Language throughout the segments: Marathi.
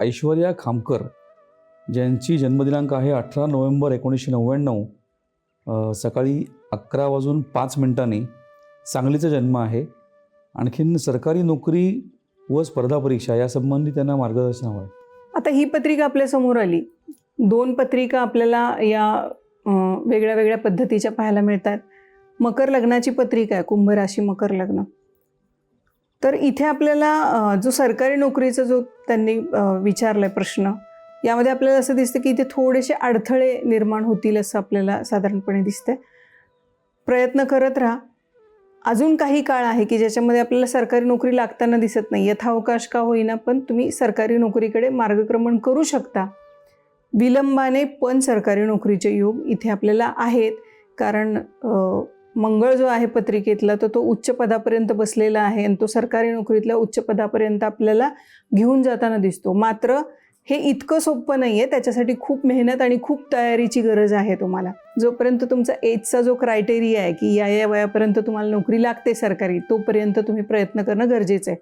ऐश्वर्या खामकर ज्यांची जन्मदिनांक आहे अठरा नोव्हेंबर एकोणीसशे नव्याण्णव सकाळी अकरा वाजून पाच मिनिटांनी सांगलीचा जन्म आहे. आणखीन सरकारी नोकरी व स्पर्धा परीक्षा यासंबंधी त्यांना मार्गदर्शन हवं आहे आता ही पत्रिका आपल्यासमोर आली. दोन पत्रिका आपल्याला या वेगळ्या वेगळ्या पद्धतीच्या पाहायला मिळतात. मकर लग्नाची पत्रिका आहे कुंभ राशी मकर लग्न. तर इथे आपल्याला जो सरकारी नोकरीचा जो त्यांनी विचारला प्रश्न यामध्ये आपल्याला असं दिसतं की इथे थोडेसे अडथळे निर्माण होतील असं आपल्याला साधारणपणे दिसतंय. प्रयत्न करत राहा. अजून काही काळ आहे की ज्याच्यामध्ये आपल्याला सरकारी नोकरी लागताना दिसत नाही. यथावकाश का होईना पण तुम्ही सरकारी नोकरीकडे मार्गक्रमण करू शकता. विलंबाने पण सरकारी नोकरीचे योग इथे आपल्याला आहेत. कारण मंगळ जो आहे पत्रिकेतला तर तो उच्च पदापर्यंत बसलेला आहे आणि तो सरकारी नोकरीतल्या उच्च पदापर्यंत आपल्याला घेऊन जाताना दिसतो. मात्र हे इतकं सोपं नाही आहे त्याच्यासाठी खूप मेहनत आणि खूप तयारीची गरज आहे तुम्हाला. जोपर्यंत तुमचा एजचा जो क्रायटेरिया आहे की या या वयापर्यंत तुम्हाला नोकरी लागते सरकारी तोपर्यंत तुम्ही प्रयत्न करणं गरजेचं आहे.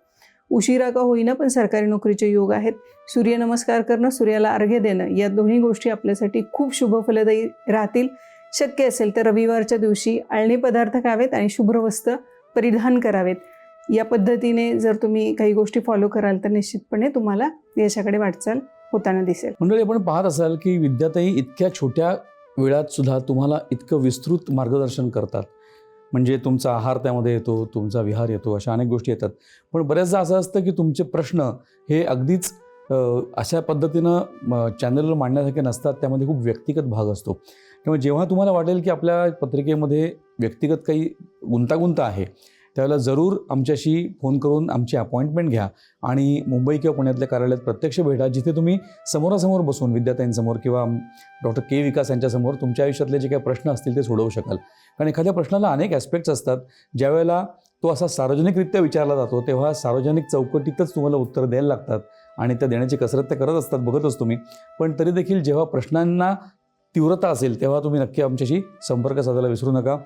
उशिरा का होईना पण सरकारी नोकरीचे योग आहेत. सूर्यनमस्कार करणं सूर्याला अर्घ्य देणं या दोन्ही गोष्टी आपल्यासाठी खूप शुभफलदायी राहतील. शक्य असेल तर रविवारच्या दिवशी अळणी पदार्थ खावेत आणि शुभ्र वस्त्र परिधान करावेत. या पद्धतीने जर तुम्ही काही गोष्टी फॉलो कराल तर निश्चितपणे तुम्हाला यशाकडे वाटचाल होताना दिसेल. मंडळी आपण पाहत असाल की विद्याताई इतक्या छोट्या वेळात सुद्धा तुम्हाला इतकं विस्तृत मार्गदर्शन करतात. म्हणजे तुमचा आहार त्यामध्ये येतो तुमचा विहार येतो अशा अनेक गोष्टी येतात. पण बऱ्याचदा असं असतं की तुमचे प्रश्न हे अगदीच अशा पद्धतीनं चॅनलवर मांडण्यासारखे नसतात त्यामध्ये खूप व्यक्तिगत भाग असतो. त्यामुळे जेव्हा तुम्हाला वाटेल की आपल्या पत्रिकेमध्ये व्यक्तिगत काही गुंतागुंत आहे त्यावेळेला जरूर आमच्याशी फोन करून आमची अपॉइंटमेंट घ्या आणि मुंबई किंवा पुण्यातल्या कार्यालयात प्रत्यक्ष भेटा जिथे तुम्ही समोरासमोर बसून विद्यार्थ्यांसमोर किंवा डॉक्टर के विकास यांच्यासमोर तुमच्या आयुष्यातले जे काही प्रश्न असतील ते सोडवू शकाल. कारण एखाद्या प्रश्नाला अनेक ॲस्पेक्ट्स असतात ज्यावेळेला तो असा सार्वजनिकरित्या विचारला जातो तेव्हा सार्वजनिक चौकटीतच तुम्हाला उत्तर द्यायला लागतात आणि त्या देण्याची कसरत ते करत असतात बघत असतो मी पण तरी देखील जेव्हा प्रश्नांना तीव्रता असेल तेव्हा तुम्ही नक्की आमच्याशी संपर्क साधायला विसरू नका.